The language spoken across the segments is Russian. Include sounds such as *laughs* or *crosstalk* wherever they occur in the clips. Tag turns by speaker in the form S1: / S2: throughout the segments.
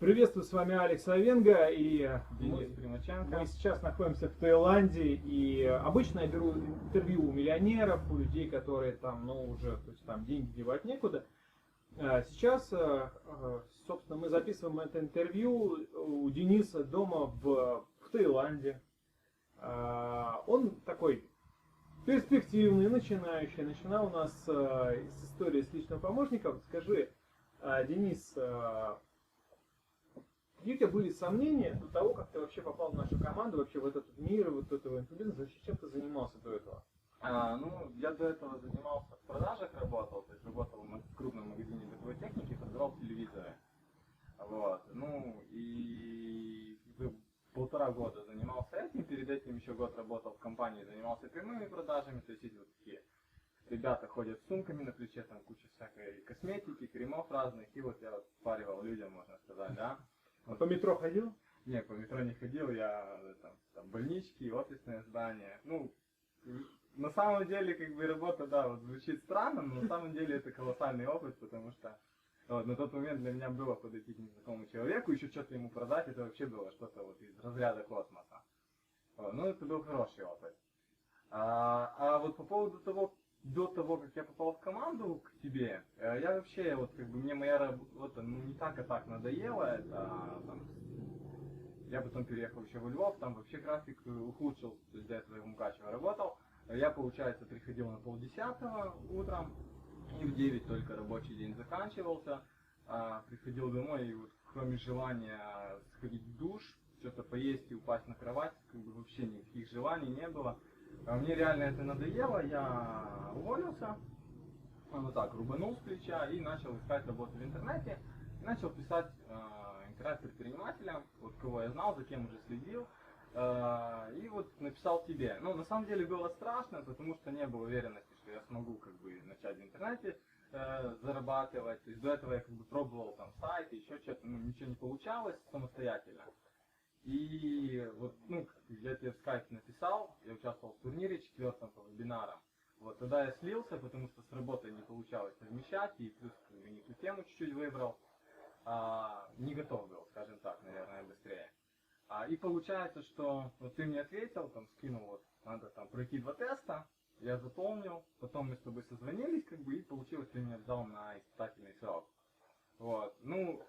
S1: Приветствую, с вами Алекс Авенга и
S2: Денис
S1: мы,
S2: Примаченко.
S1: мы сейчас находимся в Таиланде и обычно я беру интервью у миллионеров, у людей, которые там, ну уже, то есть там деньги девать некуда. А Сейчас, э, э, собственно, мы записываем это интервью у Дениса дома в, в Таиланде. А, Он такой перспективный, начинающий. Начинал у нас э, с истории с личным помощником. Скажи, Денис, Какие у тебя были сомнения до того, как ты вообще попал в нашу команду, вообще в этот мир, вот этого инфобизнеса, вообще чем ты занимался до этого?
S2: А, ну, я до этого занимался в продажах, работал, то есть работал в крупном магазине бытовой техники, продавал телевизоры. Вот. Ну, и полтора года занимался этим, перед этим еще год работал в компании, занимался прямыми продажами, то есть эти вот такие ребята ходят с сумками на плече, там куча всякой косметики, кремов разных, и вот я вот впаривал людям, можно сказать, да.
S1: По метро ходил?
S2: Не, по метро не ходил, я там, там больнички, офисное здание. Ну, на самом деле, как бы работа, да, вот звучит странно, но на самом деле это колоссальный опыт, потому что вот, на тот момент для меня было подойти к незнакомому человеку, еще что-то ему продать, это вообще было что-то вот из разряда космоса. Вот, ну, это был хороший опыт. А, а вот по поводу того, до того, как я попал в команду к тебе, э, я вообще, вот как бы мне моя работа ну, не так, а так надоела, это там, я потом переехал еще во Львов, там вообще график э, ухудшился, то есть до этого я в Мукачево работал. Я, получается, приходил на полдесятого утром, и в 9 только рабочий день заканчивался. А, приходил домой, и вот кроме желания сходить в душ, что-то поесть и упасть на кровать, как бы вообще никаких желаний не было. А мне реально это надоело, я уволился, вот так, рубанул с плеча и начал искать работу в интернете. И начал писать э, интернет-предпринимателям, вот кого я знал, за кем уже следил. Э, и вот написал тебе. Ну, на самом деле было страшно, потому что не было уверенности, что я смогу как бы начать в интернете э, зарабатывать. То есть до этого я как бы пробовал там сайты, еще что-то, ну, ничего не получалось самостоятельно. И вот, ну, я тебе в скайпе написал, я участвовал в турнире четвертом по вебинарам. Вот тогда я слился, потому что с работой не получалось совмещать, и плюс как не ту тему чуть-чуть выбрал. А, не готов был, скажем так, наверное, быстрее. А, и получается, что вот ты мне ответил, там скинул, вот надо там пройти два теста, я заполнил, потом мы с тобой созвонились, как бы, и получилось, ты меня взял на испытательный срок. Вот, ну,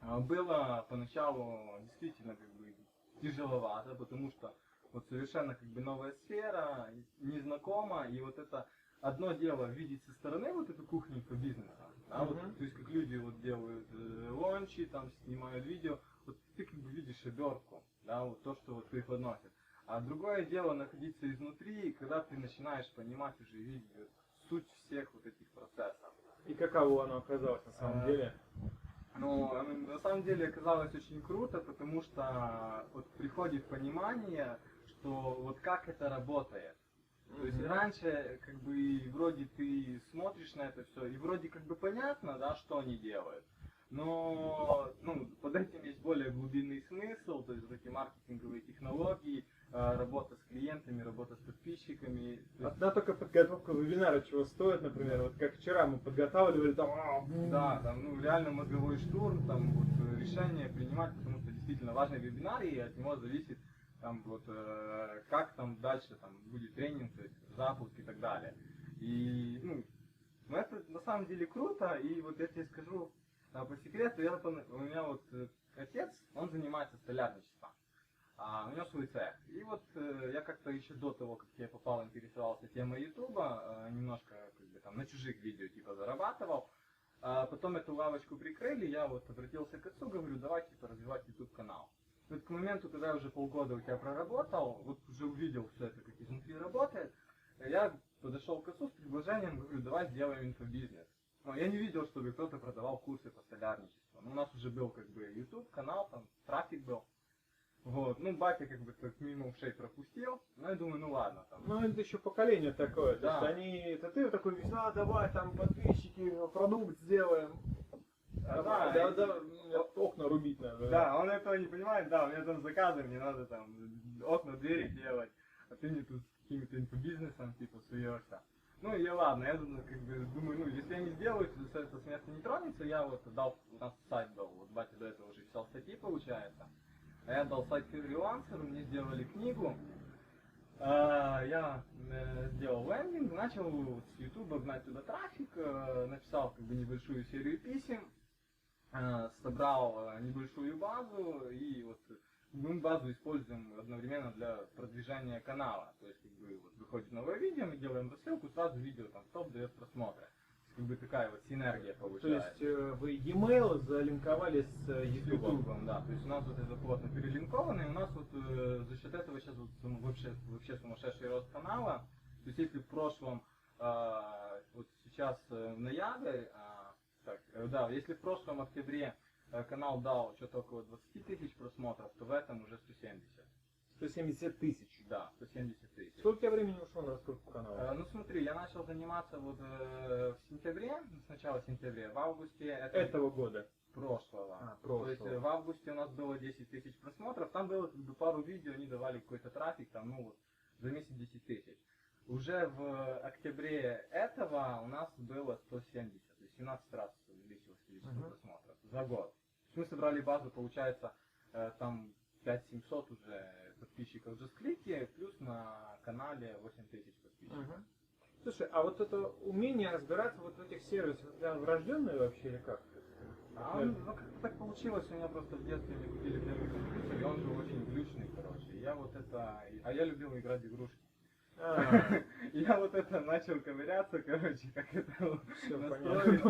S2: было поначалу действительно как бы тяжеловато, потому что вот совершенно как бы новая сфера, незнакома, и вот это одно дело видеть со стороны вот эту кухню по бизнесу, да, вот, то есть как люди вот делают э, лончи, там снимают видео, вот ты как бы видишь обертку, да, вот то, что вот преподносят. А другое дело находиться изнутри, когда ты начинаешь понимать уже видеть вот суть всех вот этих процессов.
S1: И каково оно оказалось на самом
S2: А,
S1: деле?
S2: Оно на самом деле оказалось очень круто, потому что вот приходит понимание, что вот как это работает. То есть раньше, как бы, вроде ты смотришь на это все, и вроде как бы понятно, да, что они делают. Но, ну, под этим есть более глубинный смысл, то есть вот эти маркетинговые технологии, э, работа с клиентами, работа с подписчиками.
S1: Одна только подготовка вебинара чего стоит, например, вот как вчера мы подготавливали там... а.
S2: Да, там, ну, реально мозговой штурм, там, вот, э, решение принимать, потому что действительно важный вебинар, и от него зависит, там, вот, э, как там дальше, там, будет тренинг, то есть, запуск и так далее. И, ну, ну, это на самом деле круто, и вот я тебе скажу а, по секрету, я, у меня вот э, отец, он занимается столярничеством. А, у него свой цех. И вот э, я как-то еще до того, как я попал, интересовался темой Ютуба, э, немножко как бы там на чужих видео типа зарабатывал. А потом эту лавочку прикрыли, я вот обратился к отцу, говорю, давай типа развивать YouTube канал. Вот к моменту, когда я уже полгода у тебя проработал, вот уже увидел все это, как изнутри работает, я подошел к отцу с предложением, говорю, давай сделаем инфобизнес. Но я не видел, чтобы кто-то продавал курсы по столярничеству. Ну, у нас уже был как бы YouTube канал, там трафик был. Вот, ну, батя как бы так мимо ушей пропустил, но я думаю, ну ладно, там.
S1: Ну, это еще поколение такое. То
S2: Да.
S1: есть они, это ты такой весь, а, давай там подписчики, продукт сделаем.
S2: А,
S1: да,
S2: да,
S1: да,
S2: и-
S1: да, мне окна рубить надо.
S2: Да, он этого не понимает, да, у меня там заказы, мне надо там окна, двери делать, а ты мне тут каким-то инфобизнесом типа суешься. Ну и ладно, я как бы думаю, ну если я не сделаю, то это с места не тронется, я вот дал, у нас сайт был, вот батя до этого дал сайт фрилансеру, мне сделали книгу. А, Я э, сделал лендинг, начал с YouTube гнать туда трафик, э, написал как бы небольшую серию писем, э, собрал небольшую базу и вот мы базу используем одновременно для продвижения канала. То есть как бы вот выходит новое видео, мы делаем рассылку, сразу видео там топ дает просмотры. То есть, как бы такая вот синергия
S1: То
S2: получается.
S1: есть э, вы e-mail залинковали с э, YouTube.
S2: Ютубом, да. То есть у нас вот это плотно перелинковано, и у нас вот э, за счет этого сейчас вот вообще, вообще сумасшедший рост канала. То есть если в прошлом, э, вот сейчас э, в ноябре, а, так, э, да, если в прошлом октябре э, канал дал что-то около 20 тысяч просмотров, то в этом уже 170.
S1: 170 тысяч.
S2: Да, 170 тысяч.
S1: Сколько времени ушло на раскрутку канала?
S2: Э, Ну смотри, я начал заниматься вот э, в сентябре, сначала сентябре, в августе это
S1: Этого года.
S2: прошлого.
S1: А,
S2: То есть
S1: прошлого.
S2: э, в августе у нас было 10 тысяч просмотров, там было как бы пару видео, они давали какой-то трафик, там, ну вот, за месяц 10 тысяч. Уже в октябре этого у нас было 170, то есть 17 раз количество
S1: Мгм.
S2: просмотров за год. Мы собрали базу, получается, э, там 5700 уже подписчиков в клике, плюс на канале 8000 подписчиков.
S1: Мгм. Слушай, а вот это умение разбираться вот в этих сервисах, это врожденное вообще или как?
S2: А он, ну, как так получилось, у меня просто в детстве мне купили первый компьютер, и он был очень глючный, короче. Я вот это... А я любил играть в игрушки. Я вот это начал ковыряться, короче, как это
S1: все
S2: настроить.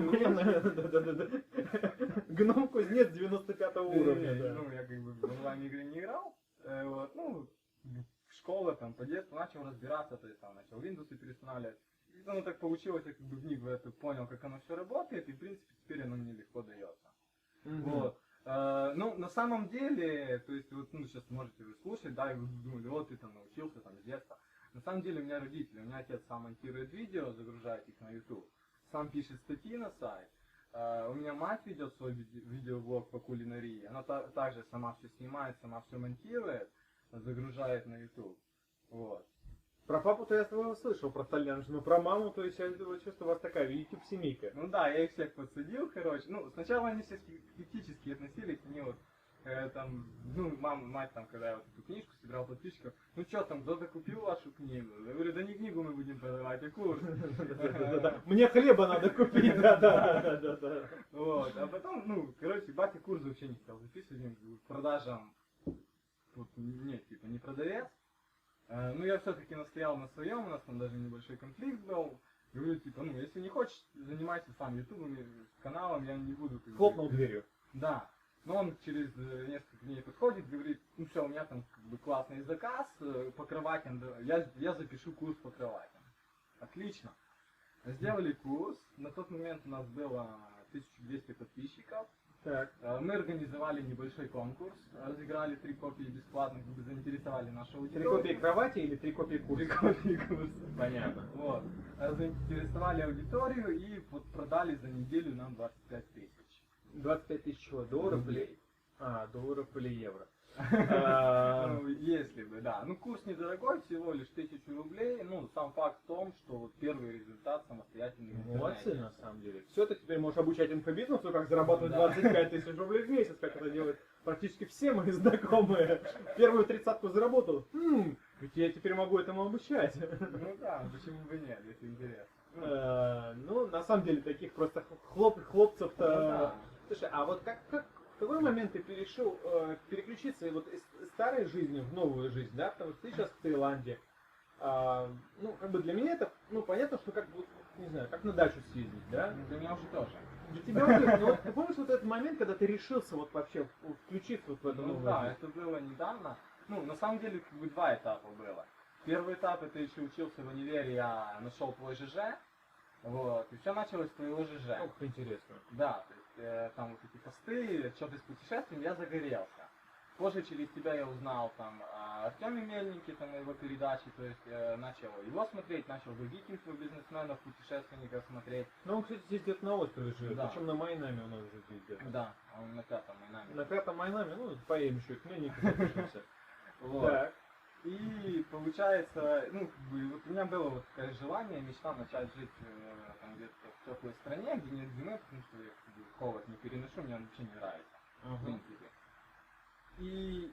S1: Да-да-да. Гном кузнец 95 уровня.
S2: Ну, я как бы в онлайн-игры не играл. Э, Вот, ну, в школе, там, по детству начал разбираться, то есть там начал Windows переустанавливать. И оно так получилось, я как бы в них в это понял, как оно все работает, и в принципе теперь оно мне легко дается. Вот. Э, Ну, на самом деле, то есть, вот, ну, сейчас можете вы слушать, да, и вы думали, вот ты там научился там с детства. На самом деле, у меня родители, у меня отец сам монтирует видео, загружает их на YouTube, сам пишет статьи на сайт. Э, У меня мать ведет свой виде- видеоблог по кулинарии, она та- также сама все снимает, сама все монтирует, загружает на YouTube. Вот.
S1: Про папу-то я своего слышал, про Стальяныша, но про маму, то есть я вот чувствую, у вас такая YouTube-семейка.
S2: Ну да, я их всех подсадил, короче. Ну, сначала они все скептически относились, они вот э, там, ну, мама, мать там, когда я вот эту книжку собирал подписчиков, ну что там, кто-то купил вашу книгу? Я говорю, да не книгу мы будем продавать, а курс.
S1: Мне хлеба надо купить, да-да-да.
S2: Вот, а потом, ну, короче, батя курс вообще не хотел записывать, продажам тут нет, типа, не продавец. Э, Ну, я все-таки настоял на своем, у нас там даже небольшой конфликт был. Говорю, типа, ну, если не хочешь, занимайся сам ютубом, каналом, я не буду...
S1: Хлопнул дверью.
S2: Да. Но он через э, несколько дней подходит, говорит, ну все, у меня там как бы классный заказ э, по кроватям, я, я запишу курс по кроватям. Отлично. Сделали курс, на тот момент у нас было 1200 подписчиков.
S1: Так.
S2: Э, Мы организовали небольшой конкурс, разыграли три копии бесплатно, как бы заинтересовали нашу
S1: Три
S2: аудиторию.
S1: копии кровати или три копии
S2: Три
S1: курса?
S2: копии курса.
S1: Понятно.
S2: Вот. Заинтересовали аудиторию и вот продали за неделю нам 25 тысяч.
S1: 25 тысяч чего? Долларов или...
S2: Рублей.
S1: А, долларов или евро. *laughs* А,
S2: Ну, если бы, да. Ну, курс недорогой, всего лишь тысячу рублей. Ну, сам факт в том, что вот первый результат самостоятельный
S1: Молодцы, на самом деле. Все, ты теперь можешь обучать инфобизнесу, как зарабатывать
S2: Да.
S1: 25 тысяч рублей в месяц, как это делают практически все мои знакомые. Первую тридцатку заработал. Хм, ведь я теперь могу этому обучать.
S2: Ну да, почему бы нет, если интересно.
S1: Э, Ну, на самом деле, таких просто хлоп, хлопцев-то... Слушай, а вот как, как, в какой момент ты решил э, переключиться вот из старой жизни в новую жизнь, да? Потому что ты сейчас в Таиланде. А, ну, как бы для меня это, ну, понятно, что как бы, не знаю, как на дачу съездить, да?
S2: Для меня уже тоже.
S1: Для тебя уже, ну, вот ты помнишь вот этот момент, когда ты решился вот вообще включиться вот в эту
S2: Ну
S1: новую
S2: да,
S1: жизнь?
S2: это было недавно. Ну, на самом деле, как бы два этапа было. Первый этап, это еще учился в универе, я нашел твой ЖЖ. Вот, и все началось с твоего ЖЖ.
S1: Ох, интересно.
S2: Да, э, там вот эти посты, что-то с путешествием, я загорелся. Позже через тебя я узнал там о Артеме Мельнике, там его передаче, то есть э, начал его смотреть, начал других инфобизнесменов, путешественников смотреть.
S1: Ну, он, кстати, здесь где-то на острове живет,
S2: Да.
S1: причем на Майнаме у нас же здесь где-то.
S2: Да, он на пятом Майнаме.
S1: На пятом Майнаме, ну, поедем еще к Мельнику *laughs* запишемся.
S2: Вот.
S1: Так.
S2: И получается, ну, вот у меня было вот такое желание, мечта начать жить э, там где-то в теплой стране, где нет зимы, потому что я как бы, холод не переношу, мне он вообще не нравится. Uh-huh.
S1: В
S2: принципе. И...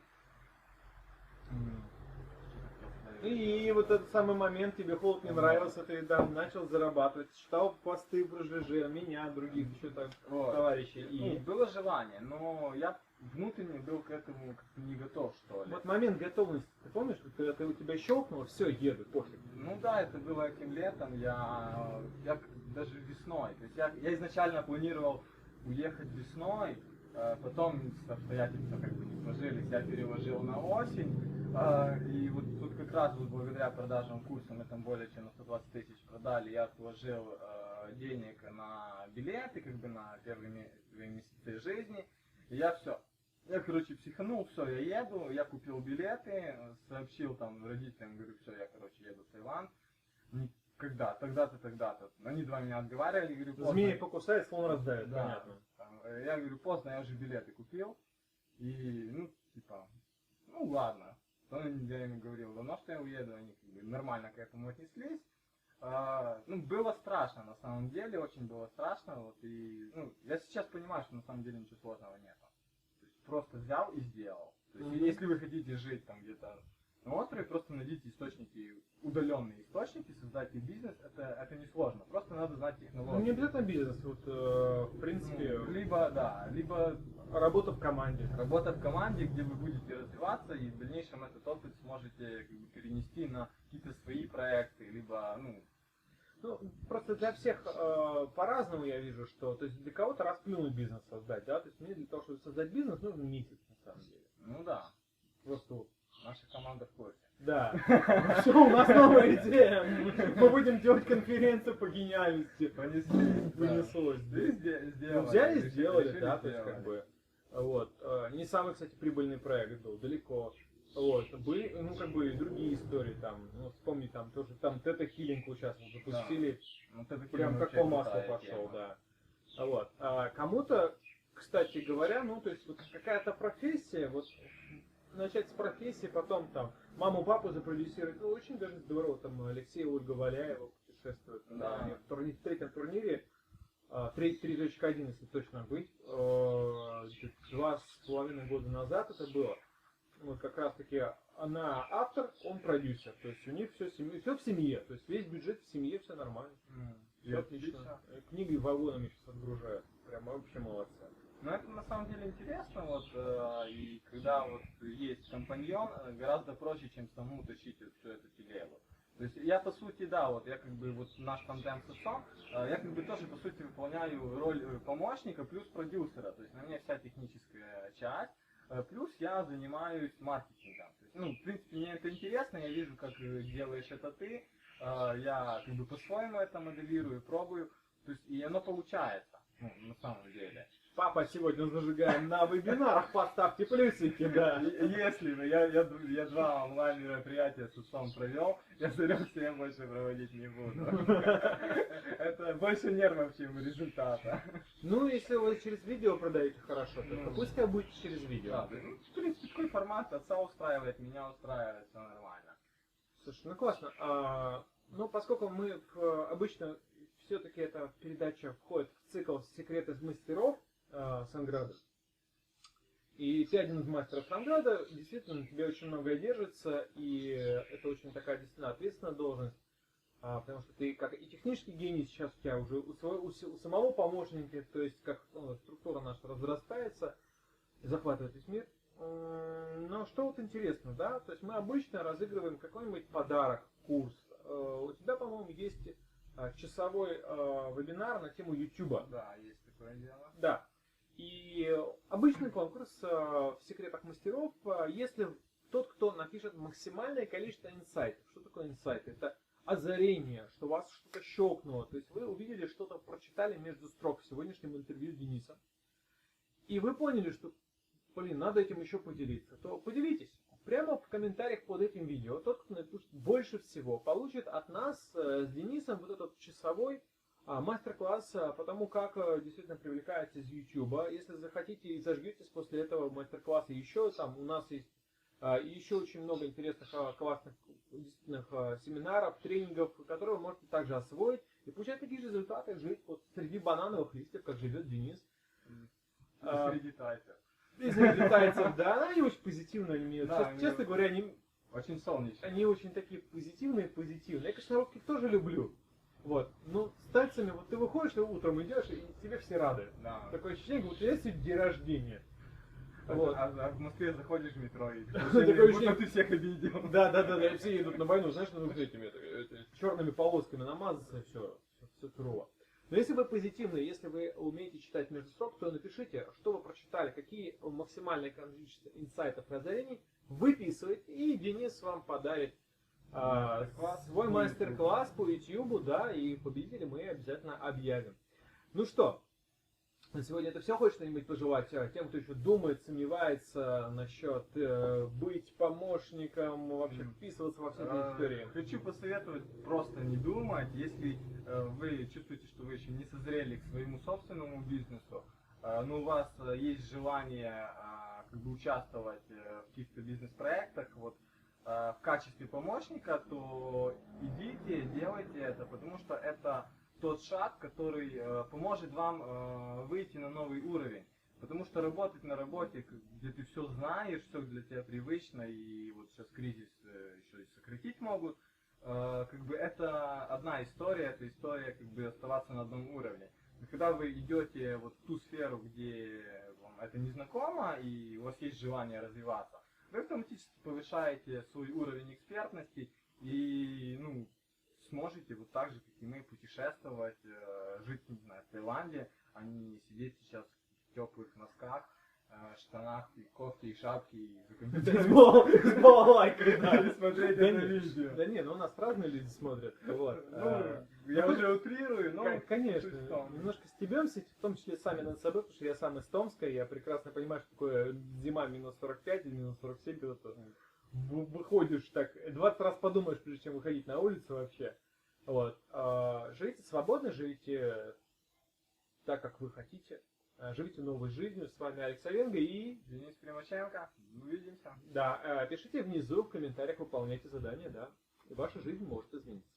S1: И вот этот самый момент, тебе холод не нравился, ты там начал зарабатывать, читал посты про ЖЖ, а меня, других еще так
S2: вот.
S1: товарищей.
S2: Ну,
S1: и...
S2: Ну, было желание, но я внутренне был к этому как-то не готов, что ли.
S1: вот момент готовности, ты помнишь, когда ты, у тебя щелкнуло, все, еду, пофиг.
S2: Ну да, это было этим летом, я, я даже весной. То есть я, я изначально планировал уехать весной, э, потом обстоятельства как бы не сложились, я переложил на осень. э, И вот тут как раз вот благодаря продажам курса мы там более чем на 120 тысяч продали, я отложил э, денег на билеты, как бы на первые месяцы жизни. И я все, я, короче, психанул, все, я еду, я купил билеты, сообщил там родителям, говорю, все, я, короче, еду в Таиланд. Когда? Тогда-то, тогда-то. Они два меня отговаривали, говорю, поздно.
S1: Змеи покусает, слон раздавит,
S2: Да.
S1: понятно.
S2: Э, Я говорю, поздно, я уже билеты купил. И, ну, типа, ну ладно. Я им говорил, давно что я уеду, они как бы нормально к этому отнеслись. А, ну, было страшно, на самом деле, очень было страшно. Вот, и, ну, я сейчас понимаю, что на самом деле ничего сложного нет. Просто взял и сделал. То есть,
S1: Мгм.
S2: если вы хотите жить там где-то на острове, просто найдите источники, удаленные источники, создайте бизнес, это, это не сложно. Просто надо знать
S1: Ну,
S2: технологии.
S1: не обязательно бизнес, вот, э, в принципе,
S2: Ну, либо, да, либо
S1: работа в команде.
S2: работа в команде, где вы будете развиваться и в дальнейшем этот опыт сможете как бы, перенести на какие-то свои проекты, либо, ну,
S1: Ну, просто для всех э, по-разному я вижу, что, то есть для кого-то расплюнуть бизнес создать, да, то есть мне для того, чтобы создать бизнес, нужен месяц, на самом деле.
S2: ну да,
S1: Просто вот.
S2: наша команда в курсе.
S1: Да. Все, у нас новая идея. Мы будем делать конференцию по гениальности.
S2: Понесли.
S1: Понеслось. Взяли, сделали, да, то есть как бы. Вот. Э, Не самый, кстати, прибыльный проект был, далеко. Вот. Были, ну, как бы, другие истории там. Ну, вспомни, там тоже, там Тета Хиллинг вот сейчас вот запустили.
S2: Вот это
S1: Прям как по маслу пошел,
S2: тема.
S1: да. А Вот. А кому-то, кстати говоря, ну, то есть вот какая-то профессия, вот начать с профессии, потом там маму, папу запродюсировать, ну, очень даже здорово, там Алексей Ольга Валяева путешествует
S2: Да.
S1: на в, турни- в третьем турнире, а, 3.1, если точно быть, значит, два с половиной года назад это было. Вот как раз таки она автор, он продюсер, то есть у них все, все в семье, то есть весь бюджет в семье, все нормально.
S2: М,
S1: Все отлично. Э, Книги вагонами сейчас отгружают. Прям вообще молодцы.
S2: Ну это на самом деле интересно, вот, э, и когда вот есть компаньон, э, гораздо проще, чем самому тащить вот всю эту телегу. То есть я по сути, да, вот я как бы вот наш тандем с отцом, э, я как бы тоже по сути выполняю роль э, помощника плюс продюсера, то есть на мне вся техническая часть, плюс я занимаюсь маркетингом. Есть, ну, в принципе, мне это интересно, я вижу, как э, делаешь это ты, э, я как бы по-своему это моделирую, пробую, то есть и оно получается, ну, на самом деле.
S1: Папа сегодня зажигаем на вебинарах, поставьте плюсики, да.
S2: Если бы я, я, я два онлайн мероприятия с отцом провел, я зарекся, я больше проводить не буду. Это больше нервов, чем результата.
S1: Ну, если вы через видео продаете хорошо, то
S2: Ну.
S1: пускай будет через видео.
S2: ну, в принципе, такой формат отца устраивает, меня устраивает, все нормально.
S1: Слушай, ну классно. А, ну, поскольку мы обычно все-таки эта передача входит в цикл «Секреты мастеров» а, Санграда. И ты один из мастеров Санграда, действительно, на тебе очень многое держится, и это очень такая действительно ответственная должность, а, потому что ты как и технический гений сейчас у тебя уже у, своего- у у самого помощника, то есть как ну, структура наша разрастается, захватывает весь мир. Но что вот интересно, да, то есть мы обычно разыгрываем какой-нибудь подарок, курс. Э, У тебя, по-моему, есть э, часовой э, вебинар на тему YouTube.
S2: Да, есть такое дело.
S1: Да. И обычный конкурс э, в секретах мастеров, э, если тот, кто напишет максимальное количество инсайтов. Что такое инсайт? Это озарение, что вас что-то щелкнуло. То есть вы увидели что-то, прочитали между строк в сегодняшнем интервью с Денисом. И вы поняли, что, блин, надо этим еще поделиться. То поделитесь. Прямо в комментариях под этим видео тот, кто напишет больше всего, получит от нас э, с Денисом вот этот часовой мастер-класс а, по тому, как а, действительно привлекается из YouTube. Если захотите и зажгетесь после этого мастер-класса еще, там у нас есть а, еще очень много интересных, а, классных, действительно а, семинаров, тренингов, которые вы можете также освоить и получать такие же результаты, жить вот среди банановых листьев, как живет Денис. А,
S2: Среди тайцев.
S1: Из них летается, да, она не очень позитивно, они мне,
S2: Да,
S1: честно, честно говоря, они
S2: Очень солнечный.
S1: они очень такие позитивные, позитивные. Я, конечно, русских тоже люблю. Вот. Но с тайцами, вот ты выходишь, ты утром идешь, и тебе все рады.
S2: Да.
S1: Такое ощущение, будто сегодня день рождения.
S2: А,
S1: Вот.
S2: а- а в Москве заходишь в метро и *laughs*
S1: Такое
S2: ощущение, ты всех обидел.
S1: Да, да, да, да, все идут на войну, знаешь, ну, этими черными полосками намазаться, все, все сурово. Но если вы позитивные, если вы умеете читать между строк, то напишите, что вы прочитали, какие максимальное количество инсайтов и озарений, выписывайте, и Денис вам подарит а, свой
S2: по
S1: мастер-класс по YouTube, да, и победителя мы обязательно объявим. Ну что, на сегодня это все. Хочешь что-нибудь пожелать а, тем, кто еще думает, сомневается насчет э, быть помощником, вообще вписываться во все эти
S2: Э,
S1: истории?
S2: Хочу посоветовать просто не думать, если э, вы чувствуете, что вы еще не созрели к своему собственному бизнесу, э, но у вас э, есть желание э, как бы участвовать э, в каких-то бизнес-проектах, вот э, в качестве помощника, то идите, делайте это, потому что это тот шаг, который э, поможет вам э, выйти на новый уровень. Потому что работать на работе, где ты все знаешь, все для тебя привычно, и вот сейчас кризис э, еще и сократить могут, э, как бы это одна история, это история как бы оставаться на одном уровне. Но когда вы идете вот в ту сферу, где вам это незнакомо, и у вас есть желание развиваться, вы автоматически повышаете свой уровень экспертности и, ну, сможете вот так же, как и мы, путешествовать, э, жить, не знаю, в Таиланде, а не сидеть сейчас в теплых носках, штанах, и кофте, и шапке, и
S1: С балалайкой, *laughs* да.
S2: Смотреть это видео.
S1: Да не, ну у нас разные люди смотрят. Вот. А,
S2: Ну, я
S1: ну,
S2: уже утрирую, но...
S1: Кон- Конечно, немножко стебемся, в том числе сами над собой, потому что я сам из Томска, я прекрасно понимаю, что такое зима минус 45 или минус 47, когда ты выходишь так, 20 раз подумаешь, прежде чем выходить на улицу вообще. Вот. А, Живите свободно, живите так, как вы хотите. А, Живите новой жизнью. С вами Алекс Овенго и
S2: Денис Примаченко, увидимся.
S1: да, э, пишите внизу в комментариях, выполняйте задания, да. И ваша жизнь может измениться.